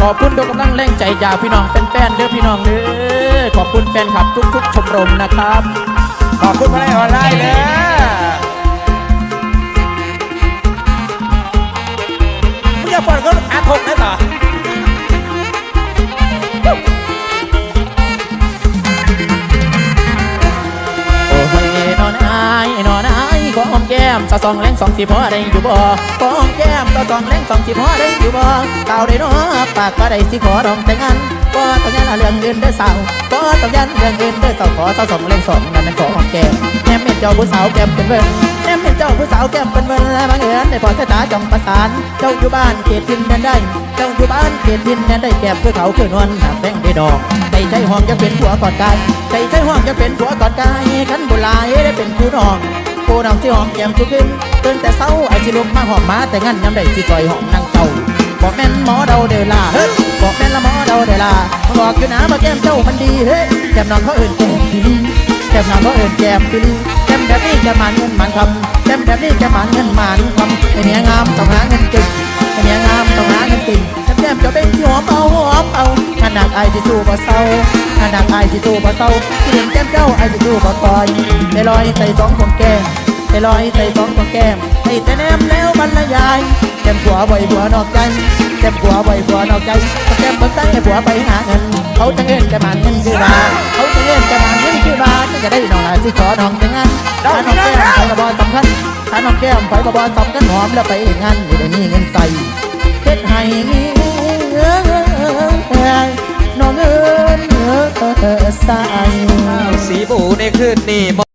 ขอบคุณทุกกำลังแรงใจจากพี่น้องแฟนๆเด้อพี่น้องเด้อขอบคุณแฟนคลับทุกๆชมรมนะครับ ขอบคุณมาในออนไลน์เลย มแก้มสะสองแรงสองสีพอได้อยู่บ่ขอหอมแก้มสะสองแรงสองสีพอได้อยู่บ่เต่าได้นาะปากก็ได้สิขอดองแต่งงานก็ต้องยันเรื่องเงินเด้อสาวก็ต้องยันเรื่องเงินเด้อสาวขอสะสองแรงสองนั่นเป็นขอหอมแก้มแม่เป็นเจ้าผู้สาวแก้มเป็นเบิ่งแม่เป็นเจ้าผู้สาวแก้มเป็นเบิ่งบางเอิญได้พอสายตาจ้องประสาน เจ้าอยู่บ้านเขตดินแดนได้ เจ้าอยู่บ้านเขตดินแดนได้แก้มคือเขาคือนวลหนักแป้งได้ดอกใจใจห้องจะเป็นผัวกอนกายใจใจห้องจะเป็นผัว น้องที่ห้องแก้มทุกคืนตื่นแต่เช้าไอ้สิลุกมาหอมมาแต่งั้นยำได้สิก่อยห้องนั่งเจ้าบอกแม่นหมอเดาเดอล่าเฮ้ยบอกแม่นละหมอเดาเดอล่าบอกอยู่นะว่าแก้มเจ้ามันดีเฮ้ยแก้มน้องเขาเอื่นแก้มดีแก้มน้องเขาเอื่นแก้มดีแก้มแบบนี้แกมันเงินมันคำแก้มแบบนี้แกมันเงินมันคำไอ้เนี้ยงามต้องหาเงินจึงไอ้เมียงามต้องหาเงินกินแก้มจะเป็นที่หอมเอาหอมเอาขนาดไอที่สู้บ่เศร้าขนาดไอที่สู้บ่เศร้าที่เห็นแก้มเจ้าไอที่สู้บ่คอยไปลอยใส่สองคนแก้ม ไปลอยใส่สองคนแก้ม ให้แต่แนมแล้วบรรยายแก้มผัวบ่อยผัวนอกใจแก้มผัวบ่อยผัวนอกใจแก้มเบิ่งตั้งให้ผัวไปหาเงิน เขาจะเงินจะมาเงินคือมาเขาจะเงินจะมาเงินคือมาจะได้น้องหลานสิขอน้องแต่งงานถ้าน้องแก้มไปกระบอกสำคัญถ้าน้องแก้มไปกระบอกสำคัญหอมแล้วไปงานอยู่ได้มีเงินใส่เฮ็ดให้น้องเอิญใส่สีบูในคืนนี้